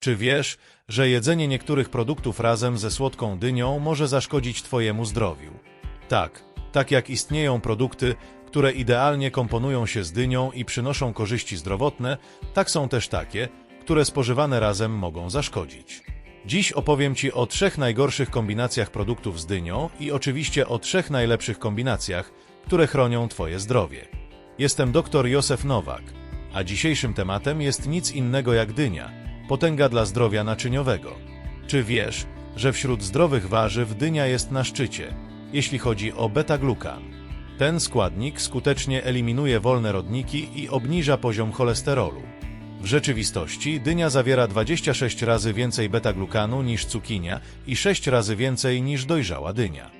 Czy wiesz, że jedzenie niektórych produktów razem ze słodką dynią może zaszkodzić Twojemu zdrowiu? Tak, tak jak istnieją produkty, które idealnie komponują się z dynią i przynoszą korzyści zdrowotne, tak są też takie, które spożywane razem mogą zaszkodzić. Dziś opowiem Ci o trzech najgorszych kombinacjach produktów z dynią i oczywiście o trzech najlepszych kombinacjach, które chronią Twoje zdrowie. Jestem dr Józef Nowak, a dzisiejszym tematem jest nic innego jak dynia, potęga dla zdrowia naczyniowego. Czy wiesz, że wśród zdrowych warzyw dynia jest na szczycie, jeśli chodzi o beta-glukan? Ten składnik skutecznie eliminuje wolne rodniki i obniża poziom cholesterolu. W rzeczywistości dynia zawiera 26 razy więcej beta-glukanu niż cukinia i 6 razy więcej niż dojrzała dynia.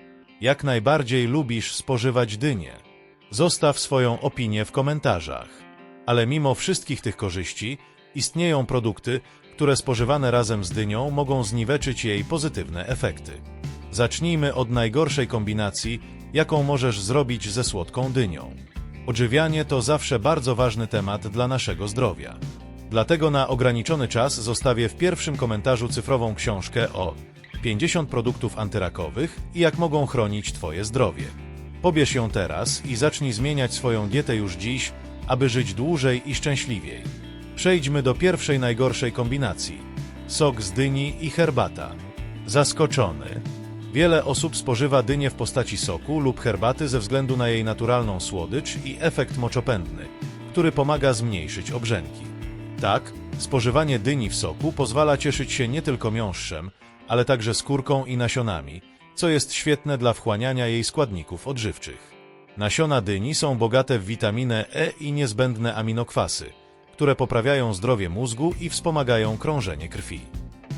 Jak najbardziej lubisz spożywać dynię? Zostaw swoją opinię w komentarzach. Ale mimo wszystkich tych korzyści, istnieją produkty, które spożywane razem z dynią mogą zniweczyć jej pozytywne efekty. Zacznijmy od najgorszej kombinacji, jaką możesz zrobić ze słodką dynią. Odżywianie to zawsze bardzo ważny temat dla naszego zdrowia. Dlatego na ograniczony czas zostawię w pierwszym komentarzu cyfrową książkę o 50 produktów antyrakowych i jak mogą chronić Twoje zdrowie. Pobierz ją teraz i zacznij zmieniać swoją dietę już dziś, aby żyć dłużej i szczęśliwiej. Przejdźmy do pierwszej najgorszej kombinacji. Sok z dyni i herbata. Zaskoczony. Wiele osób spożywa dynię w postaci soku lub herbaty ze względu na jej naturalną słodycz i efekt moczopędny, który pomaga zmniejszyć obrzęki. Tak, spożywanie dyni w soku pozwala cieszyć się nie tylko miąższem, ale także skórką i nasionami, co jest świetne dla wchłaniania jej składników odżywczych. Nasiona dyni są bogate w witaminę E i niezbędne aminokwasy, które poprawiają zdrowie mózgu i wspomagają krążenie krwi.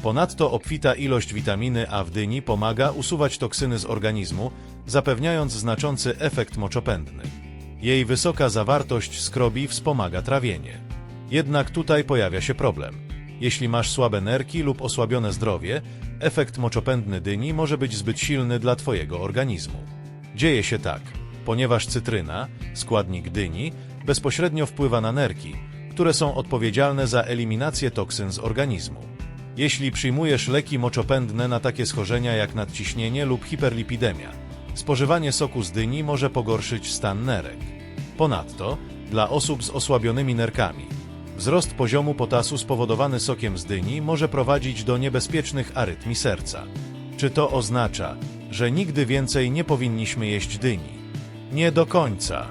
Ponadto obfita ilość witaminy A w dyni pomaga usuwać toksyny z organizmu, zapewniając znaczący efekt moczopędny. Jej wysoka zawartość skrobi wspomaga trawienie. Jednak tutaj pojawia się problem. Jeśli masz słabe nerki lub osłabione zdrowie, efekt moczopędny dyni może być zbyt silny dla Twojego organizmu. Dzieje się tak, ponieważ cytryna, składnik dyni, bezpośrednio wpływa na nerki, które są odpowiedzialne za eliminację toksyn z organizmu. Jeśli przyjmujesz leki moczopędne na takie schorzenia jak nadciśnienie lub hiperlipidemia, spożywanie soku z dyni może pogorszyć stan nerek. Ponadto, dla osób z osłabionymi nerkami, wzrost poziomu potasu spowodowany sokiem z dyni może prowadzić do niebezpiecznych arytmii serca. Czy to oznacza, że nigdy więcej nie powinniśmy jeść dyni? Nie do końca.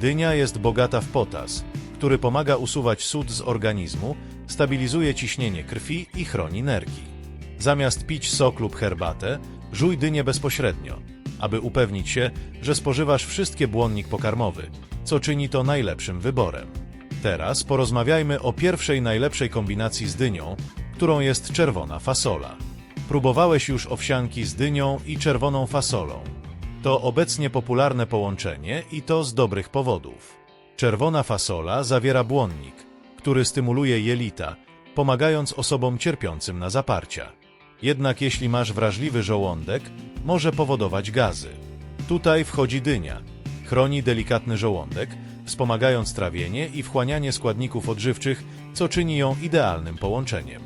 Dynia jest bogata w potas, który pomaga usuwać sód z organizmu, stabilizuje ciśnienie krwi i chroni nerki. Zamiast pić sok lub herbatę, żuj dynię bezpośrednio, aby upewnić się, że spożywasz wszystkie błonnik pokarmowy, co czyni to najlepszym wyborem. Teraz porozmawiajmy o pierwszej najlepszej kombinacji z dynią, którą jest czerwona fasola. Próbowałeś już owsianki z dynią i czerwoną fasolą. To obecnie popularne połączenie i to z dobrych powodów. Czerwona fasola zawiera błonnik, który stymuluje jelita, pomagając osobom cierpiącym na zaparcia. Jednak jeśli masz wrażliwy żołądek, może powodować gazy. Tutaj wchodzi dynia. Chroni delikatny żołądek, wspomagając trawienie i wchłanianie składników odżywczych, co czyni ją idealnym połączeniem.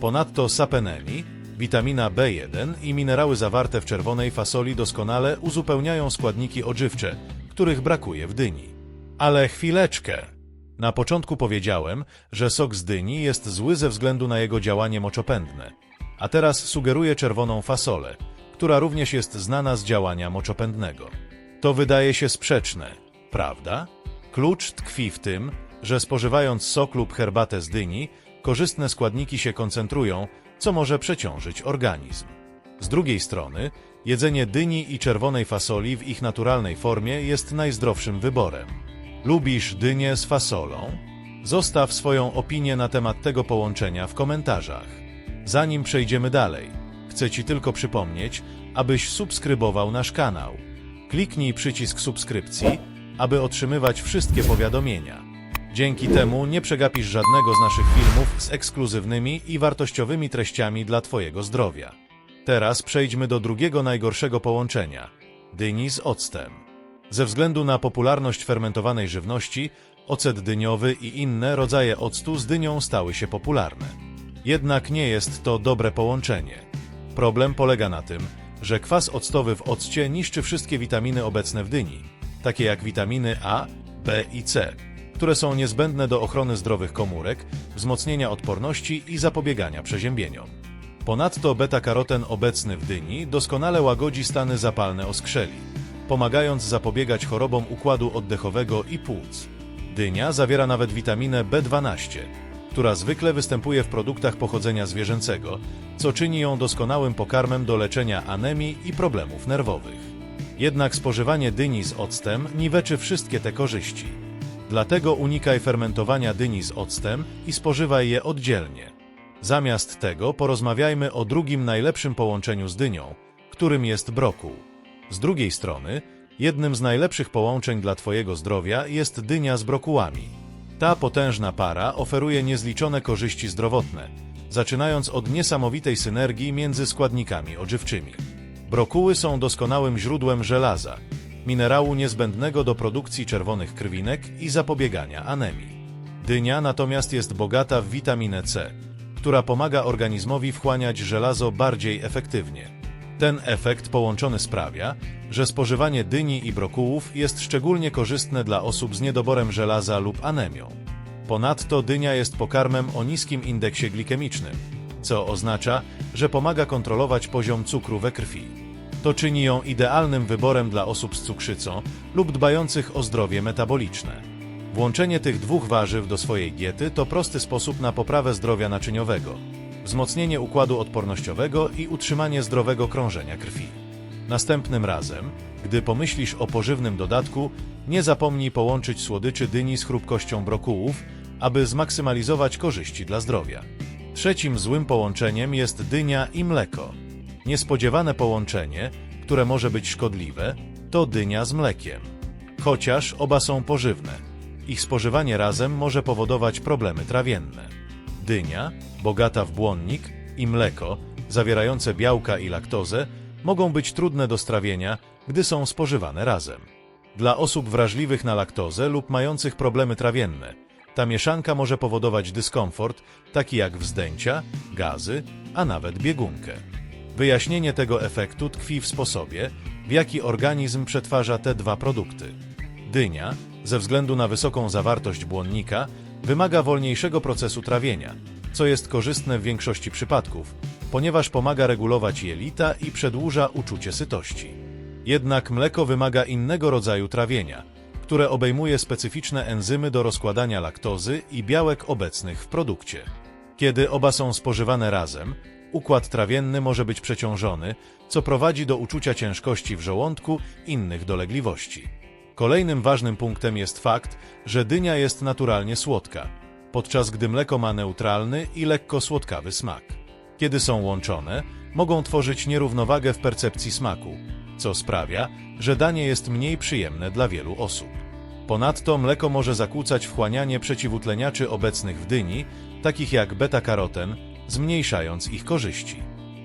Ponadto sapenemi, witamina B1 i minerały zawarte w czerwonej fasoli doskonale uzupełniają składniki odżywcze, których brakuje w dyni. Ale chwileczkę. Na początku powiedziałem, że sok z dyni jest zły ze względu na jego działanie moczopędne. A teraz sugeruję czerwoną fasolę, która również jest znana z działania moczopędnego. To wydaje się sprzeczne, prawda? Klucz tkwi w tym, że spożywając sok lub herbatę z dyni, korzystne składniki się koncentrują, co może przeciążyć organizm. Z drugiej strony, jedzenie dyni i czerwonej fasoli w ich naturalnej formie jest najzdrowszym wyborem. Lubisz dynię z fasolą? Zostaw swoją opinię na temat tego połączenia w komentarzach. Zanim przejdziemy dalej, chcę Ci tylko przypomnieć, abyś subskrybował nasz kanał. Kliknij przycisk subskrypcji, aby otrzymywać wszystkie powiadomienia. Dzięki temu nie przegapisz żadnego z naszych filmów z ekskluzywnymi i wartościowymi treściami dla Twojego zdrowia. Teraz przejdźmy do drugiego najgorszego połączenia dyni z octem. Ze względu na popularność fermentowanej żywności, ocet dyniowy i inne rodzaje octu z dynią stały się popularne. Jednak nie jest to dobre połączenie. Problem polega na tym, że kwas octowy w occie niszczy wszystkie witaminy obecne w dyni, takie jak witaminy A, B i C, które są niezbędne do ochrony zdrowych komórek, wzmocnienia odporności i zapobiegania przeziębieniom. Ponadto beta-karoten obecny w dyni doskonale łagodzi stany zapalne oskrzeli, pomagając zapobiegać chorobom układu oddechowego i płuc. Dynia zawiera nawet witaminę B12, która zwykle występuje w produktach pochodzenia zwierzęcego, co czyni ją doskonałym pokarmem do leczenia anemii i problemów nerwowych. Jednak spożywanie dyni z octem niweczy wszystkie te korzyści. Dlatego unikaj fermentowania dyni z octem i spożywaj je oddzielnie. Zamiast tego porozmawiajmy o drugim najlepszym połączeniu z dynią, którym jest brokuł. Z drugiej strony, jednym z najlepszych połączeń dla Twojego zdrowia jest dynia z brokułami. Ta potężna para oferuje niezliczone korzyści zdrowotne, zaczynając od niesamowitej synergii między składnikami odżywczymi. Brokuły są doskonałym źródłem żelaza, minerału niezbędnego do produkcji czerwonych krwinek i zapobiegania anemii. Dynia natomiast jest bogata w witaminę C, która pomaga organizmowi wchłaniać żelazo bardziej efektywnie. Ten efekt połączony sprawia, że spożywanie dyni i brokułów jest szczególnie korzystne dla osób z niedoborem żelaza lub anemią. Ponadto dynia jest pokarmem o niskim indeksie glikemicznym, co oznacza, że pomaga kontrolować poziom cukru we krwi. To czyni ją idealnym wyborem dla osób z cukrzycą lub dbających o zdrowie metaboliczne. Włączenie tych dwóch warzyw do swojej diety to prosty sposób na poprawę zdrowia naczyniowego, wzmocnienie układu odpornościowego i utrzymanie zdrowego krążenia krwi. Następnym razem, gdy pomyślisz o pożywnym dodatku, nie zapomnij połączyć słodyczy dyni z chrupkością brokułów, aby zmaksymalizować korzyści dla zdrowia. Trzecim złym połączeniem jest dynia i mleko. Niespodziewane połączenie, które może być szkodliwe, to dynia z mlekiem. Chociaż oba są pożywne, ich spożywanie razem może powodować problemy trawienne. Dynia, bogata w błonnik, i mleko, zawierające białka i laktozę, mogą być trudne do strawienia, gdy są spożywane razem. Dla osób wrażliwych na laktozę lub mających problemy trawienne, ta mieszanka może powodować dyskomfort, taki jak wzdęcia, gazy, a nawet biegunkę. Wyjaśnienie tego efektu tkwi w sposobie, w jaki organizm przetwarza te dwa produkty. Dynia, ze względu na wysoką zawartość błonnika, wymaga wolniejszego procesu trawienia, co jest korzystne w większości przypadków, ponieważ pomaga regulować jelita i przedłuża uczucie sytości. Jednak mleko wymaga innego rodzaju trawienia, które obejmuje specyficzne enzymy do rozkładania laktozy i białek obecnych w produkcie. Kiedy oba są spożywane razem, układ trawienny może być przeciążony, co prowadzi do uczucia ciężkości w żołądku innych dolegliwości. Kolejnym ważnym punktem jest fakt, że dynia jest naturalnie słodka, podczas gdy mleko ma neutralny i lekko słodkawy smak. Kiedy są łączone, mogą tworzyć nierównowagę w percepcji smaku, co sprawia, że danie jest mniej przyjemne dla wielu osób. Ponadto mleko może zakłócać wchłanianie przeciwutleniaczy obecnych w dyni, takich jak beta-karoten, zmniejszając ich korzyści.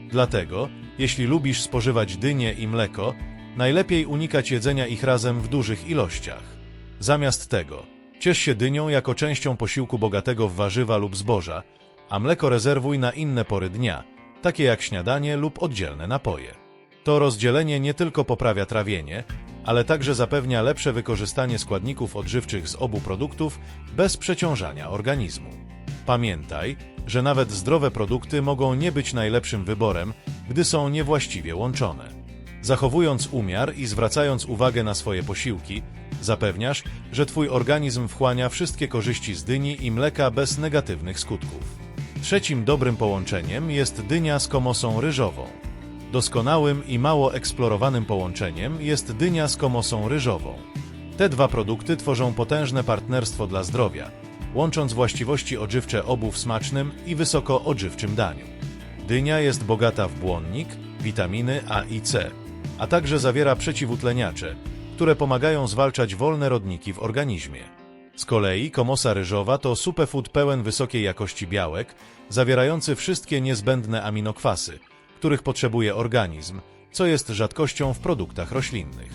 Dlatego, jeśli lubisz spożywać dynie i mleko, najlepiej unikać jedzenia ich razem w dużych ilościach. Zamiast tego, ciesz się dynią jako częścią posiłku bogatego w warzywa lub zboża, a mleko rezerwuj na inne pory dnia, takie jak śniadanie lub oddzielne napoje. To rozdzielenie nie tylko poprawia trawienie, ale także zapewnia lepsze wykorzystanie składników odżywczych z obu produktów bez przeciążania organizmu. Pamiętaj, że nawet zdrowe produkty mogą nie być najlepszym wyborem, gdy są niewłaściwie łączone. Zachowując umiar i zwracając uwagę na swoje posiłki, zapewniasz, że Twój organizm wchłania wszystkie korzyści z dyni i mleka bez negatywnych skutków. Trzecim dobrym połączeniem jest dynia z komosą ryżową. Doskonałym i mało eksplorowanym połączeniem jest dynia z komosą ryżową. Te dwa produkty tworzą potężne partnerstwo dla zdrowia, łącząc właściwości odżywcze obu w smacznym i wysoko odżywczym daniu. Dynia jest bogata w błonnik, witaminy A i C, a także zawiera przeciwutleniacze, które pomagają zwalczać wolne rodniki w organizmie. Z kolei komosa ryżowa to superfood pełen wysokiej jakości białek, zawierający wszystkie niezbędne aminokwasy, których potrzebuje organizm, co jest rzadkością w produktach roślinnych.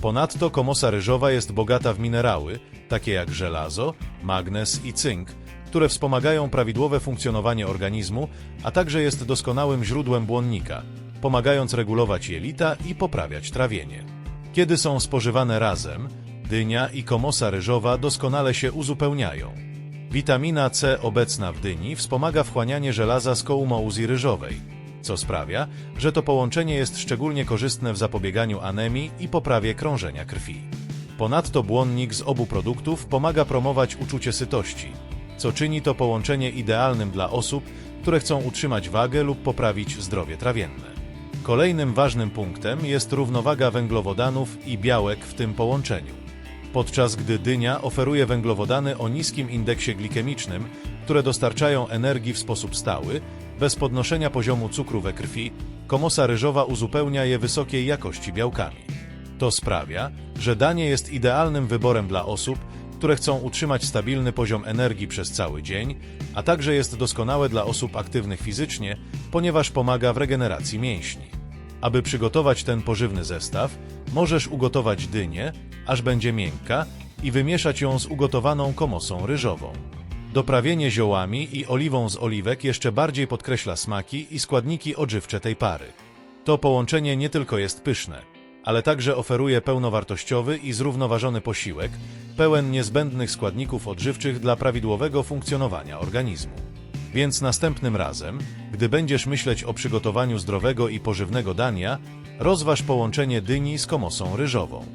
Ponadto komosa ryżowa jest bogata w minerały, takie jak żelazo, magnez i cynk, które wspomagają prawidłowe funkcjonowanie organizmu, a także jest doskonałym źródłem błonnika, pomagając regulować jelita i poprawiać trawienie. Kiedy są spożywane razem, dynia i komosa ryżowa doskonale się uzupełniają. Witamina C obecna w dyni wspomaga wchłanianie żelaza z kołmouzji ryżowej, co sprawia, że to połączenie jest szczególnie korzystne w zapobieganiu anemii i poprawie krążenia krwi. Ponadto błonnik z obu produktów pomaga promować uczucie sytości, co czyni to połączenie idealnym dla osób, które chcą utrzymać wagę lub poprawić zdrowie trawienne. Kolejnym ważnym punktem jest równowaga węglowodanów i białek w tym połączeniu. Podczas gdy dynia oferuje węglowodany o niskim indeksie glikemicznym, które dostarczają energii w sposób stały, bez podnoszenia poziomu cukru we krwi, komosa ryżowa uzupełnia je wysokiej jakości białkami. To sprawia, że danie jest idealnym wyborem dla osób, które chcą utrzymać stabilny poziom energii przez cały dzień, a także jest doskonałe dla osób aktywnych fizycznie, ponieważ pomaga w regeneracji mięśni. Aby przygotować ten pożywny zestaw, możesz ugotować dynię, aż będzie miękka i wymieszać ją z ugotowaną komosą ryżową. Doprawienie ziołami i oliwą z oliwek jeszcze bardziej podkreśla smaki i składniki odżywcze tej pary. To połączenie nie tylko jest pyszne, ale także oferuje pełnowartościowy i zrównoważony posiłek, pełen niezbędnych składników odżywczych dla prawidłowego funkcjonowania organizmu. Więc następnym razem, gdy będziesz myśleć o przygotowaniu zdrowego i pożywnego dania, rozważ połączenie dyni z komosą ryżową.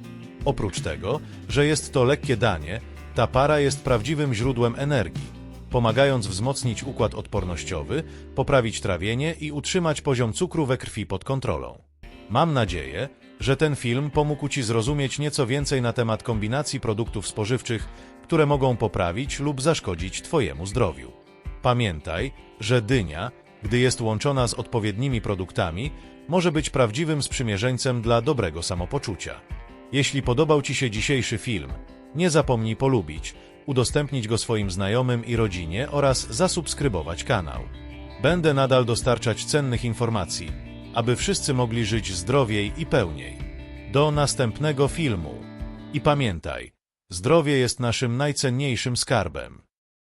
Oprócz tego, że jest to lekkie danie, ta para jest prawdziwym źródłem energii, pomagając wzmocnić układ odpornościowy, poprawić trawienie i utrzymać poziom cukru we krwi pod kontrolą. Mam nadzieję, że ten film pomógł Ci zrozumieć nieco więcej na temat kombinacji produktów spożywczych, które mogą poprawić lub zaszkodzić Twojemu zdrowiu. Pamiętaj, że dynia, gdy jest łączona z odpowiednimi produktami, może być prawdziwym sprzymierzeńcem dla dobrego samopoczucia. Jeśli podobał Ci się dzisiejszy film, nie zapomnij polubić, udostępnić go swoim znajomym i rodzinie oraz zasubskrybować kanał. Będę nadal dostarczać cennych informacji, aby wszyscy mogli żyć zdrowiej i pełniej. Do następnego filmu. I pamiętaj, zdrowie jest naszym najcenniejszym skarbem.